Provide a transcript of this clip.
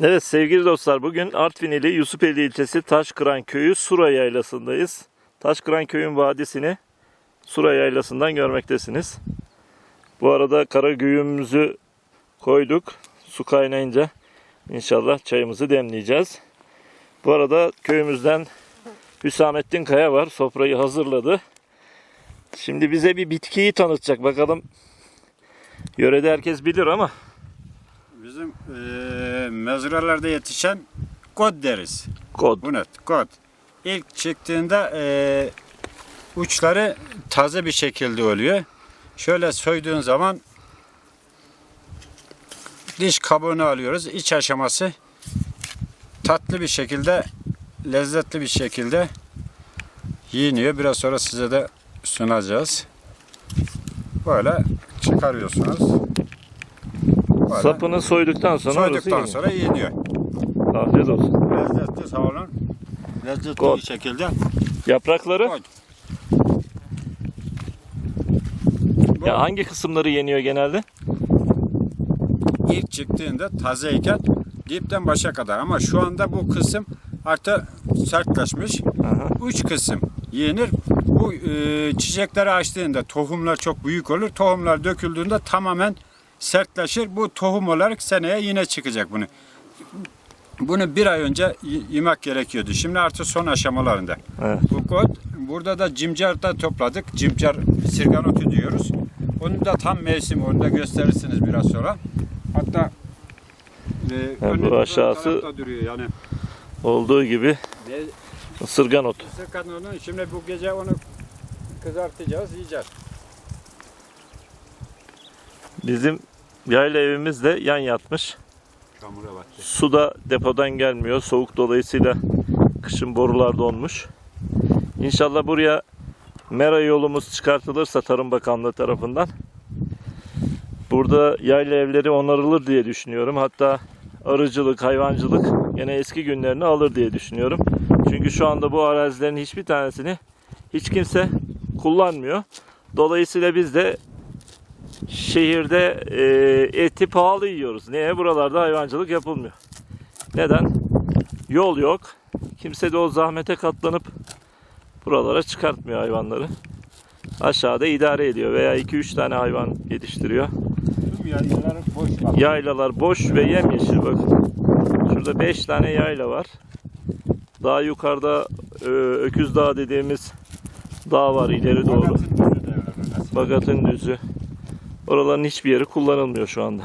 Evet sevgili dostlar bugün Artvin ili Yusufeli ilçesi Taşkıran köyü Sura Yaylası'ndayız. Taşkıran köyün vadisini Sura Yaylası'ndan görmektesiniz. Bu arada kara güğümümüzü koyduk. Su kaynayınca inşallah çayımızı demleyeceğiz. Bu arada köyümüzden Hüsamettin Kaya var. Sofrayı hazırladı. Şimdi bize bir bitkiyi tanıtacak. Bakalım yörede herkes bilir ama Bizim eee mezralarda yetişen kod deriz. kod. Bu ne? Kod. İlk çıktığında eee, uçları taze bir şekilde oluyor. Şöyle soyduğun zaman diş kabuğunu alıyoruz. İç aşaması tatlı bir şekilde, lezzetli bir şekilde yiyiniyor. Biraz sonra size de sunacağız. Böyle çıkarıyorsunuz. Böyle. Sapını soyduktan sonra orası Soyduktan yeniyor. sonra yeniyor. Afiyet olsun. Lezzetli sağ olun. Lezzetli Kod. bir şekilde. Yaprakları. Bu ya hangi kısımları yeniyor genelde? ilk çıktığında tazeyken dipten başa kadar ama şu anda bu kısım artık sertleşmiş. Aha. Uç kısım yenir. Bu e, çiçekleri açtığında tohumlar çok büyük olur. Tohumlar döküldüğünde tamamen sertleşir. Bu tohum olarak seneye yine çıkacak bunu. Bunu bir ay önce yemek gerekiyordu. Şimdi artık son aşamalarında. Evet. Bu kod. Burada da cimcar da topladık. Cimcar sirganotu diyoruz. Onu da tam mevsim. Onu da gösterirsiniz biraz sonra. Hatta e, bu önünde aşağısı- duruyor yani. Olduğu gibi Ve ısırgan otu. Sirganotun şimdi bu gece onu kızartacağız, yiyeceğiz. Bizim yayla evimiz de yan yatmış. Çamura battı. Su da depodan gelmiyor. Soğuk dolayısıyla kışın borular donmuş. İnşallah buraya mera yolumuz çıkartılırsa Tarım Bakanlığı tarafından burada yayla evleri onarılır diye düşünüyorum. Hatta arıcılık, hayvancılık yine eski günlerini alır diye düşünüyorum. Çünkü şu anda bu arazilerin hiçbir tanesini hiç kimse kullanmıyor. Dolayısıyla biz de şehirde e, eti pahalı yiyoruz. Niye? Buralarda hayvancılık yapılmıyor. Neden? Yol yok. Kimse de o zahmete katlanıp buralara çıkartmıyor hayvanları. Aşağıda idare ediyor veya 2-3 tane hayvan yetiştiriyor. Tüm yaylaları boş. Yaylalar boş ve yemyeşil bakın. Şurada 5 tane yayla var. Daha yukarıda e, Öküz Dağı dediğimiz dağ var ileri doğru. Bagatın düzü. Oraların hiçbir yeri kullanılmıyor şu anda.